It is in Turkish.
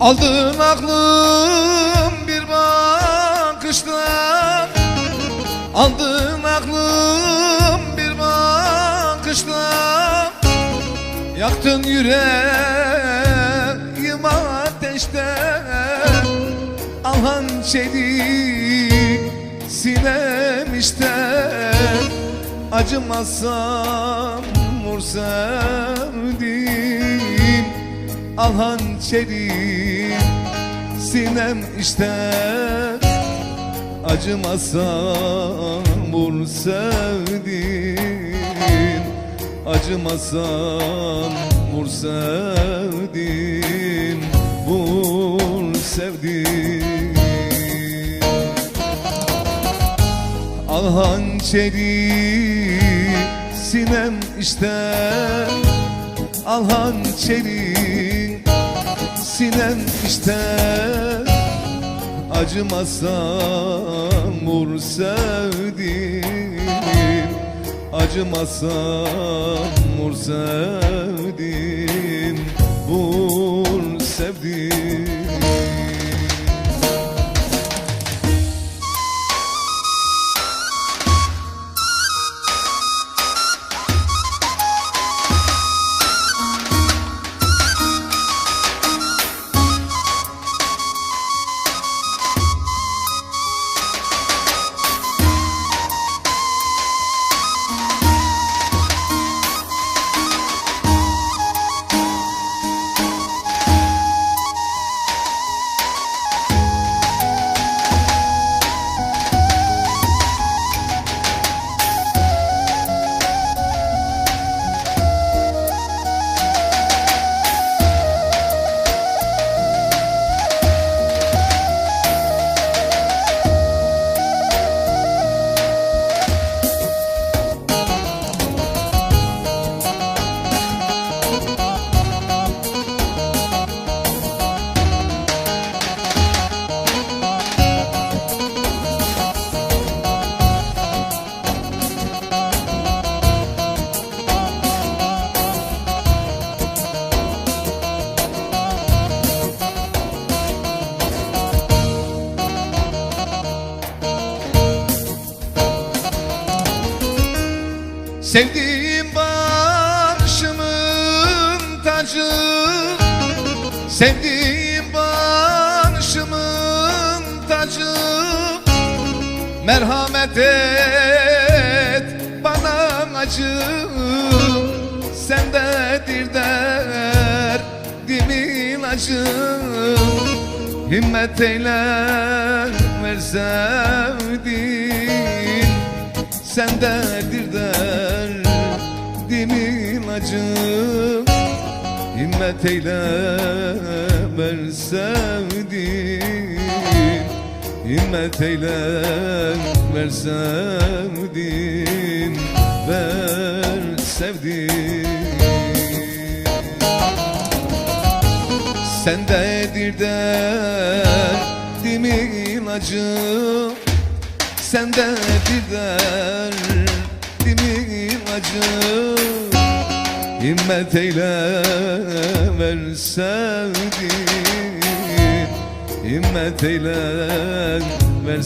Aldın aklım bir bakışta Aldın aklım bir bakışta Yaktın yüreğim ateşte Al hançeri sinem işte Acımazsam vur sevdim Al hançeri sinem işte Acımazsam vur sevdim Acımazam vur sevdim Vur sevdim Al hançeri sinem işte Al hançeri sinem işte Acımazsam vur sevdim Acımazsam vur sevdim Sevdiğim başımın tacı Sevdiğim başımın tacı. Merhamet et bana acı. Sendedir derdimin acı. Himmet eyle ver sevdiğim. Sendedir Himmet eyle ver sevdiğim Himmet eyle ver sevdiğim Ver sevdiğim Sendedir derdimin acı Sendedir derdimin acı Himmet eyle ver sevdiğim. Himmet eyle ver